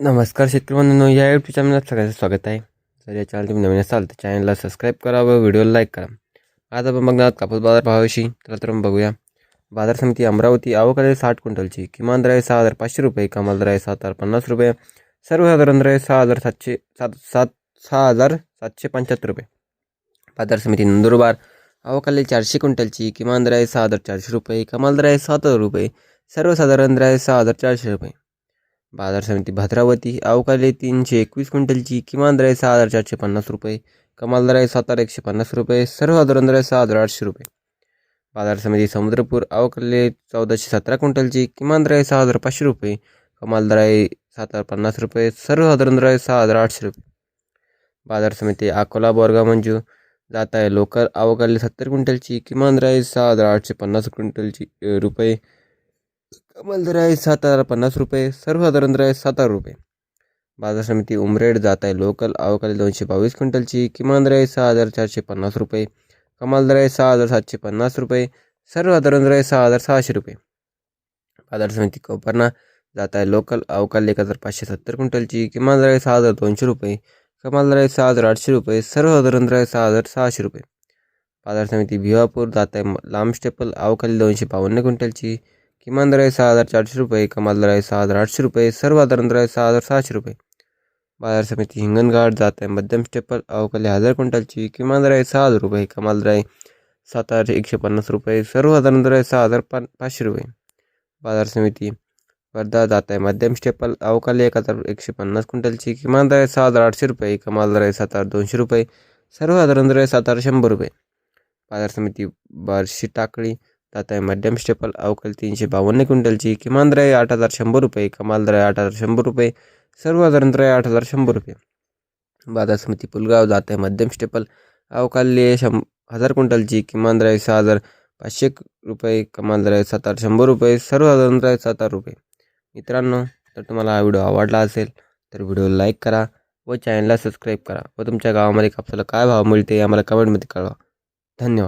नमस्कार शेतकरी बंधूंनो, या यूट्यूब चॅनलला सगळ्यांचं स्वागत आहे. जर या चॅनल तुम्ही नवीन असाल तर चॅनलला सबस्क्राईब करा व व्हिडिओला लाईक करा. आज आपण बघणार आहोत कापूस बाज़ार भावाविषयी. तर मग बघूया. बाज़ार समिती अमरावती आवक आहे साठ क्विंटलची. किमान दर आहे सहा हज़ार पाचशे रुपये, कमाल दर आहे सात हज़ार पन्नास रुपये. सर्वसाधारण दर आहे सहा हज़ार सातशे, सात सात, सहा हज़ार सातशे पंच्याहत्तर रुपये. बाज़ार समिती नंदुरबार आवक चारशे क्विंटलची. किमान दर आहे सहा हज़ार चारशे रुपये, कमाल दर आहे सात हज़ार रुपये. सर्वसाधारण दर आहे सहा हज़ार चारशे रुपये. बाजार समिती भद्रावती अवकाले तीनशे एकवीस क्विंटलची किमान दर आहे सहा हजार चारशे पन्नास रुपये कमाल दर आहे सात हजार एकशे पन्नास रुपये सर्वसाधारण दर आहे सहा हजार आठशे रुपये. बाजार समिती समुद्रपूर अवकाले चौदाशे सतरा क्विंटलची किमान दर आहे सहा हजार पाचशे रुपये कमाल दर आहे सात हजार पन्नास रुपये सर्वसाधारण दर आहे सहा हजार आठशे रुपये. बाजार समिती अकोला बोरगाव मंजू जात आहे लोकल अवकाले सत्तर क्विंटलची किमान दर आहे सहा हजार आठशे पन्नास क्विंटलची रुपये कमाल दर आहे सात हजार पन्नास रुपये सर्वसाधारण दर आहे सात हजार रुपये. बाजार समिती उमरेड जात आहे. लोकल अवकाळी दोनशे बावीस क्विंटलची किमान दर आहे सहा हजार चारशे पन्नास रुपये कमाल दर आहे सहा हजार सातशे पन्नास रुपये सर्वसाधारण दर आहे सहा हजार सहाशे रुपये. बाजार समिती कोपरना जात आहे. लोकल अवकाळी एक हजार पाचशे सत्तर क्विंटलची किमान दर आहे सहा हजार दोनशे रुपये कमाल दर आहे सहा हजार आठशे रुपये सर्वसाधारण दर आहे सहा हजार सहाशे रुपये. बाजार समिती भिवापूर जात आहे. लांब स्टेपल अवकाळी दोनशे बावन्न क्विंटलची किमान दर आहे सहा हज़ार चारशे रुपये कमाल दर आहे सहा हज़ार आठशे रुपये सर्वसाधारण दर आहे सहा हज़ार सहाशे रुपये बाज़ार समिती हिंगणघाट जात आहे मध्यम स्टेपल अवकाली हज़ार क्विंटलची किमान दर आहे सहा हज़ार रुपये कमाल दर आहे सात हज़ार एकशे पन्नास रुपये सर्वसाधारण दर आहे सहा हज़ार पाच पाचशे रुपये बाज़ार समिती वर्धा जात आहे मध्यम स्टेपल अवकाली एक हज़ार एकशे पन्नास क्विंटलची किमान दर सहा हज़ार आठशे रुपये कमाल दर आहे सात रुपये सर्वसाधारण दर आहे सात शंभर रुपये बाज़ार समिती बार्शी टाकळी जात आहे मध्यम स्टेपल अवकाल तीनशे बावन्न क्विंटलची किमान आठ हजार शंभर रुपये कमाल आठ हजार शंभर रुपये सर्वसाधारण दर आठ हजार शंभर रुपये. बाजार समिती पुलगाव जात आहे मध्यम स्टेपल अवकाल्य शं हजार क्विंटलची किमान सहा हजार पाचशे रुपये कमाल सात हजार शंभर रुपये सर्वसाधारण दर सात हजार रुपये. मित्रांनो तर तुम्हाला हा व्हिडिओ आवडला असेल तर व्हिडिओ लाईक करा व चॅनलला सबस्क्राईब करा व तुमच्या गावामध्ये कापसाला काय भाव मिळते आम्हाला कमेंटमध्ये कळवा. धन्यवाद.